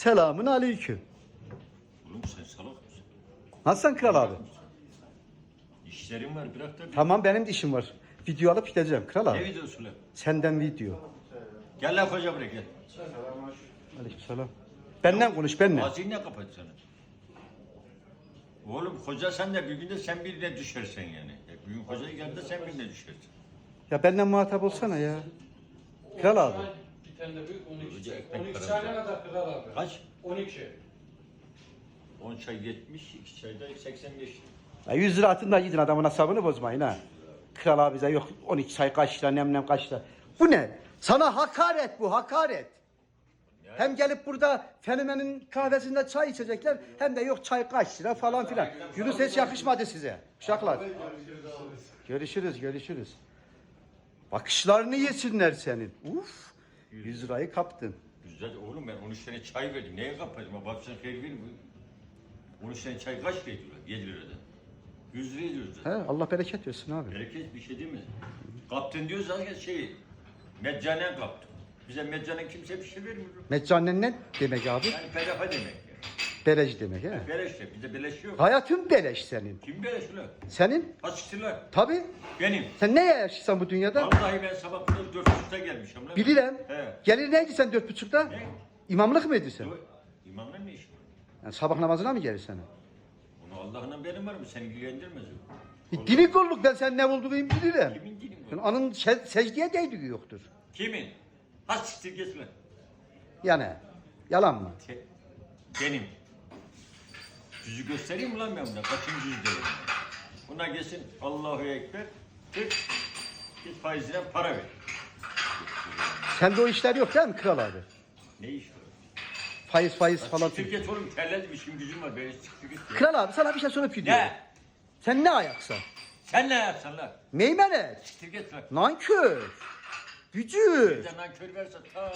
Selamun aleyküm. Oğlum sen salak mısın? Nasılsın kral abi? İşlerim var bırak da bir. Tamam benim de işim var. Video alıp gideceğim kral Ne abi. videosu lan? Senden video. Gel lan koca buraya gel. Aleykümselam. Benden konuş benimle. Ağzını ne kapat sana? Oğlum koca sen de bir günde sen birine düşersen yani. Ya bir gün koca geldi sen birine düşersin. Ya benden muhatap olsana ya. Kral abi. De büyük 12 Önce çay. ekmek 12 para çay ne ver. kadar kral abi? Kaç? 12. 10 çay 70, 2 çay da 85. Ya 100 lira atın da gidin adamın hesabını bozmayın ha. Kral abi bize yok 12 çay kaç lira nem nem kaç lira. Bu ne? Sana hakaret bu hakaret. Hem gelip burada fenomenin kahvesinde çay içecekler hem de yok çay kaç lira falan filan. Yunus hiç yakışmadı size. Uşaklar. Görüşürüz görüşürüz. Bakışlarını yesinler senin. Uf. 100 lirayı kaptın. Güzel oğlum ben 13 tane çay verdim. Neye Bak sen hayır verir mi? 13 tane çay kaç lira ediyorlar? 7 liradan. 100 lira ediyoruz He, zaten. Allah bereket versin abi. Bereket bir şey değil mi? Kaptın diyoruz zaten şey, meccanen kaptın. Bize meccanen kimse bir şey vermiyor. Meccanen ne demek abi? Yani bedava demek. Beleş demek he. Beleş de, bize beleş yok. Hayatın beleş senin. Kim beleş ulan? Senin? Açıkçılar. Tabi. Benim. Sen ne yaşıyorsun bu dünyada? Vallahi ben sabah burada dört buçukta gelmişim lan. Bilirim. He. Gelir neydi sen dört buçukta? Ne? İmamlık sen? Yo, İmamla ne iş var? Yani sabah namazına mı gelirsen? Onu Allah'ın benim var mı? Seni ilgilendirmez o. E, dini kolluk ben sen ne olduğunu bilirim. Kimin dini Senin bu? anın se- secdeye değdiği yoktur. Kimin? Ha siktir git lan. Yani yalan mı? Te- Benim. Yüzü göstereyim mi lan ben buna? Kaçıncı yüzdeyim? Buna gelsin Allahu Ekber. Tık. Git faizine para ver. Sende o işler yok değil mi kral abi? Ne iş var? Faiz faiz falan. Git oğlum terledim işim gücüm var. Beni siktir. Kral abi sana bir şey sorup gidiyorum. Ne? Sen ne ayaksan? Sen ne yapsan lan? Meymenet. Siktir git lan. Nankör. Gücü. Bir de nankör versen ta